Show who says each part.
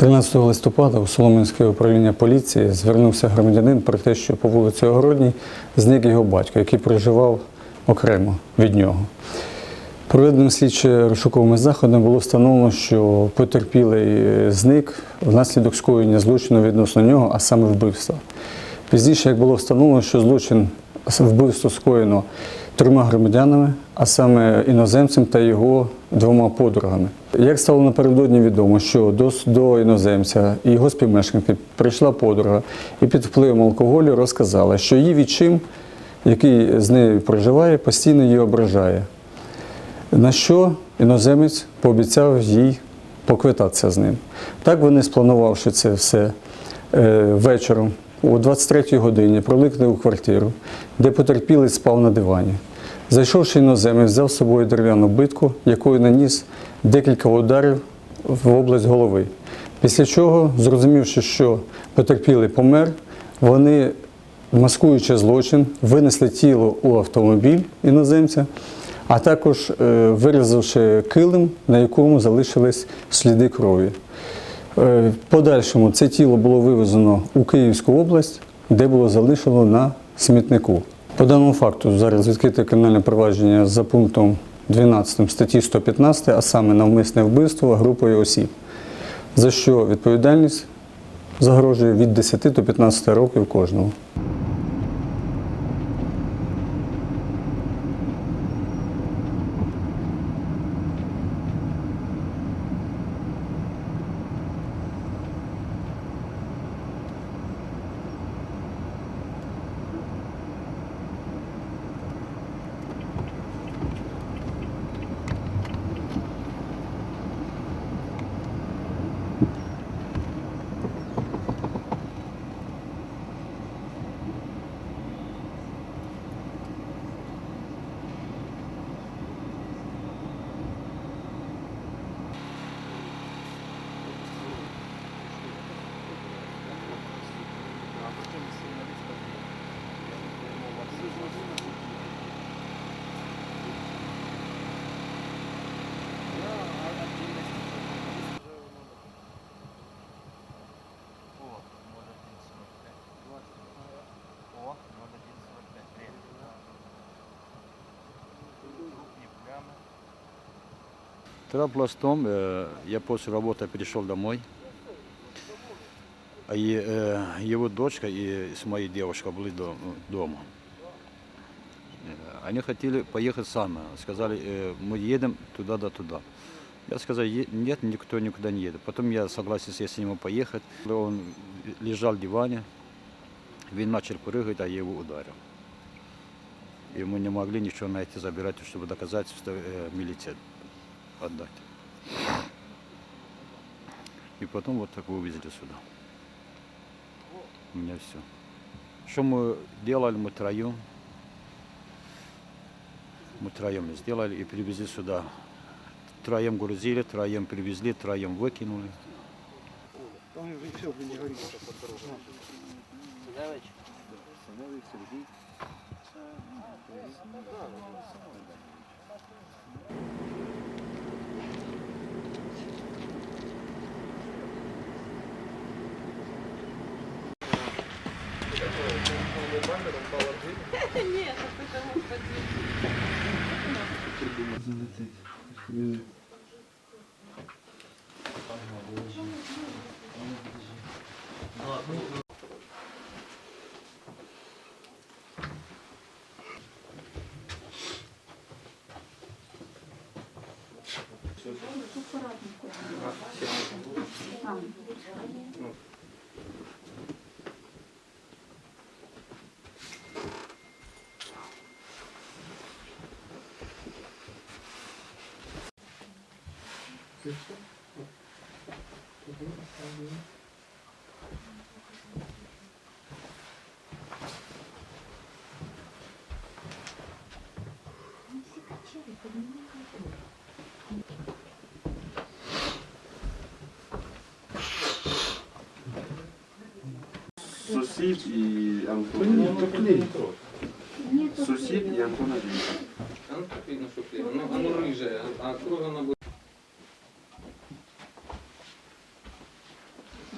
Speaker 1: 13 листопада у Солом'янське управління поліції звернувся громадянин про те, що по вулиці Огородній зник його батько, який проживав окремо від нього. Проведеним слідчо розшуковими заходами було встановлено, що потерпілий зник внаслідок скоєння злочину відносно нього, а саме вбивства. Пізніше, як було встановлено, що злочин вбивство скоєно трьома громадянами, а саме іноземцем та його двома подругами. Як стало напередодні відомо, що до, до іноземця і його співмешканки прийшла подруга і під впливом алкоголю розказала, що її відчим, який з нею проживає, постійно її ображає. На що іноземець пообіцяв їй поквитатися з ним. Так вони, спланувавши це все е, вечором, о 23-й годині проникли у квартиру, де потерпілий спав на дивані. Зайшовши іноземець, взяв з собою дерев'яну битку, якою наніс декілька ударів в область голови. Після чого, зрозумівши, що потерпілий помер, вони, маскуючи злочин, винесли тіло у автомобіль іноземця, а також е, вирізавши килим, на якому залишились сліди крові. Е, В подальшому це тіло було вивезено у Київську область, де було залишено на смітнику. По даному факту зараз відкрите кримінальне провадження за пунктом 12 статті 115, а саме навмисне вбивство групою осіб, за що відповідальність загрожує від 10 до 15 років кожному.
Speaker 2: Трапилось в том, э, я после работы пришел домой, а и, э, его дочка и с моей девушкой были до- дома. Э, Они хотели поехать сами, сказали, мы едем туда да туда. Я сказал, «Е- нет, никто никуда не едет. Потом я согласился с ним поехать. Он лежал в диване, он начал прыгать, а я его ударил. И мы не могли ничего найти, забирать, чтобы доказательства э, милиции отдать. И потом вот так вывезли сюда. У меня все. Что мы делали, мы троем. Мы троем сделали и привезли сюда. Троем грузили, троем привезли, троем выкинули. Ні, тому подзвіл. Аккуратненько.
Speaker 3: Сусід і Антон. Сусід і Антон Андрійович.
Speaker 4: А ну так видно, що клеєно. Ну, оно рыжее, а кровь она будет.